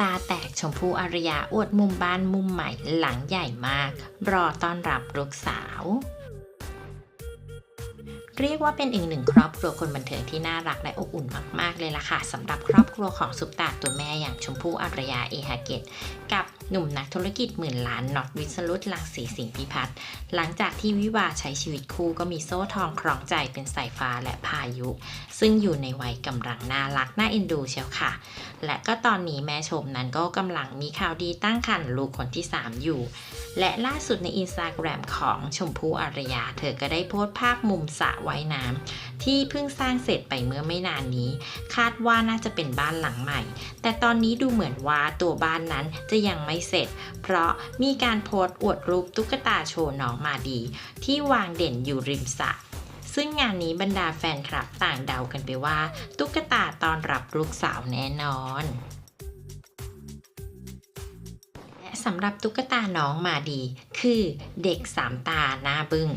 ตาแตกชมพู่อารยาอวดมุมบ้านมุมใหม่หลังใหญ่มาก รอต้อนรับลูกสาว เรียกว่าเป็นอีกหนึ่งครอบครัวคนบันเทิงที่น่ารักและอบอุ่นมากๆเลยล่ะค่ะสำหรับครอบครัวของซุปตาตัวแม่อย่างชมพู่อารยาเอฮาเกตกับหนุ่มนักธุรกิจหมื่นล้านน็อตวิสรุตลังสีสิงห์พิพัฒน์หลังจากที่วิวาใช้ชีวิตคู่ก็มีโซ่ทองคล้องใจเป็นสายฟ้าและพายุซึ่งอยู่ในวัยกำลังน่ารักน่าเอ็นดูเชียวค่ะ และก็ตอนนี้แม่ชมนั้นก็กำลังมีข่าวดีตั้งครรภ์ลูกคนที่ 3 อยู่ และล่าสุดในอินสตาแกรมของชมพู่อารยา เธอก็ได้โพสต์ภาพมุมสระว่ายน้ำที่เพิ่งสร้างเสร็จไปเมื่อไม่นานนี้ คาดว่าน่าจะเป็นบ้านหลังใหม่ แต่ตอนนี้ดูเหมือนว่าตัวบ้านนั้นจะยังไม่เสร็จ เพราะมีการโพสต์อวดรูปตุ๊กตาโชว์น้องมาดี ที่วางเด่นอยู่ริมสระ ซึ่งงานนี้บรรดาแฟนคลับต่างเดากันไปว่า ตุ๊กตาตอนรับลูกสาวแน่นอนและสำหรับตุ๊กตาน้องมาดี คือเด็กสามตาหน้าบึง้ง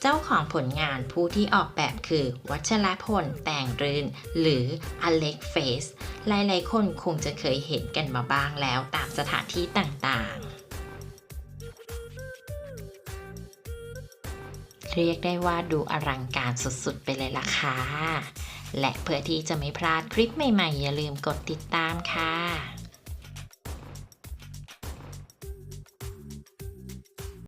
เจ้าของผลงานผู้ที่ออกแบบคือ วัชรพล แต่งรื่น หรืออเล็กเฟส หลายๆคนคงจะเคยเห็นกันมาบ้างแล้วตามสถานที่ต่างๆ เรียกได้ว่าดูอลังการสุดๆ ไปเลยล่ะค่ะ และเพื่อที่จะไม่พลาดคลิปใหม่ๆ อย่าลืมกดติดตามค่ะ